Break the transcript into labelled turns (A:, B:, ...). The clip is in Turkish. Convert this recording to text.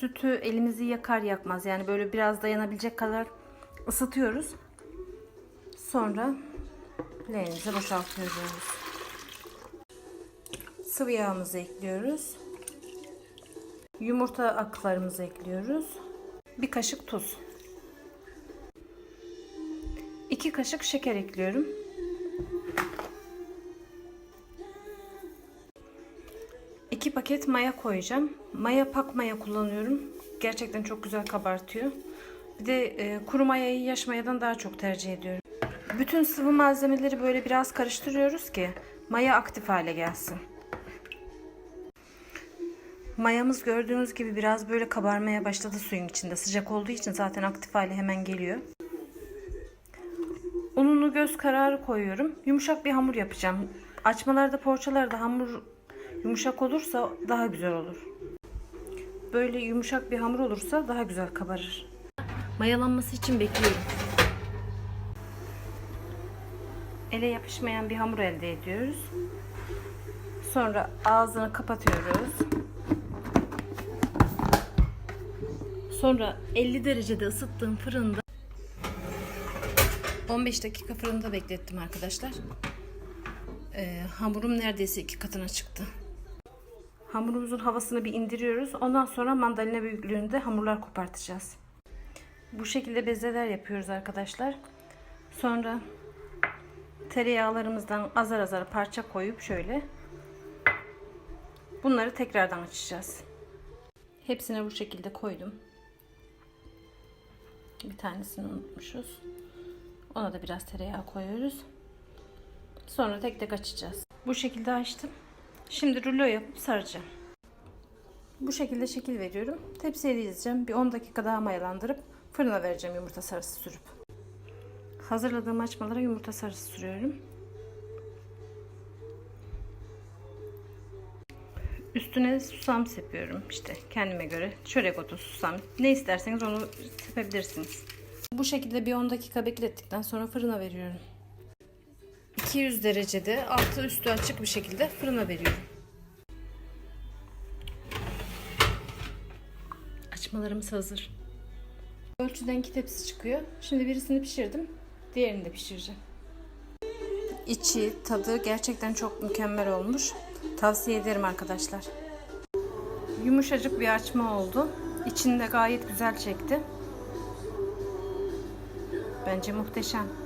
A: Sütü elimizi yakar yakmaz yani böyle biraz dayanabilecek kadar ısıtıyoruz. Sonra leğenimize boşaltıyoruz. Sıvı yağımızı ekliyoruz. Yumurta aklarımızı ekliyoruz. Bir kaşık tuz. 2 kaşık şeker ekliyorum. İki paket maya koyacağım. Maya pak maya kullanıyorum. Gerçekten çok güzel kabartıyor. Bir de e, kuru mayayı yaş mayadan daha çok tercih ediyorum. Bütün sıvı malzemeleri böyle biraz karıştırıyoruz ki maya aktif hale gelsin. Mayamız gördüğünüz gibi biraz böyle kabarmaya başladı suyun içinde. Sıcak olduğu için zaten aktif hale hemen geliyor. Ununu göz kararı koyuyorum. Yumuşak bir hamur yapacağım. Açmalarda poğaçalarda hamur yumuşak olursa daha güzel olur. Böyle yumuşak bir hamur olursa daha güzel kabarır. Mayalanması için bekliyorum. Ele yapışmayan bir hamur elde ediyoruz. Sonra ağzını kapatıyoruz. Sonra 50 derecede ısıttığım fırında 15 dakika fırında beklettim arkadaşlar. Ee, hamurum neredeyse iki katına çıktı. Hamurumuzun havasını bir indiriyoruz. Ondan sonra mandalina büyüklüğünde hamurlar kopartacağız. Bu şekilde bezeler yapıyoruz arkadaşlar. Sonra tereyağlarımızdan azar azar parça koyup şöyle bunları tekrardan açacağız. Hepsine bu şekilde koydum. Bir tanesini unutmuşuz. Ona da biraz tereyağı koyuyoruz. Sonra tek tek açacağız. Bu şekilde açtım. Şimdi rulo yapıp saracağım. Bu şekilde şekil veriyorum. Tepsiye dizeceğim. Bir 10 dakika daha mayalandırıp fırına vereceğim yumurta sarısı sürüp. Hazırladığım açmalara yumurta sarısı sürüyorum. Üstüne susam sepiyorum işte kendime göre. Çörek otu, susam. Ne isterseniz onu sepebilirsiniz. Bu şekilde bir 10 dakika beklettikten sonra fırına veriyorum. 200 derecede altı üstü açık bir şekilde fırına veriyorum. Açmalarımız hazır. Ölçüden iki tepsi çıkıyor. Şimdi birisini pişirdim. Diğerini de pişireceğim. İçi, tadı gerçekten çok mükemmel olmuş. Tavsiye ederim arkadaşlar. Yumuşacık bir açma oldu. İçinde gayet güzel çekti. Bence muhteşem.